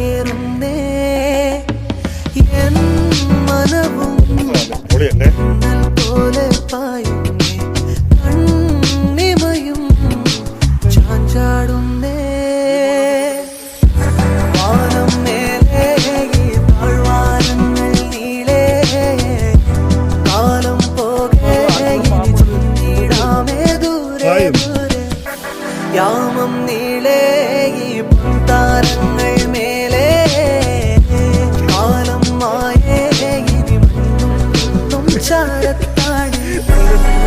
ചേർന്നേ N മനവും പോലെ പായുന്നേ. കണ്ണിമയും ചാഞ്ചാടുന്നേ യാമം നീളേ you.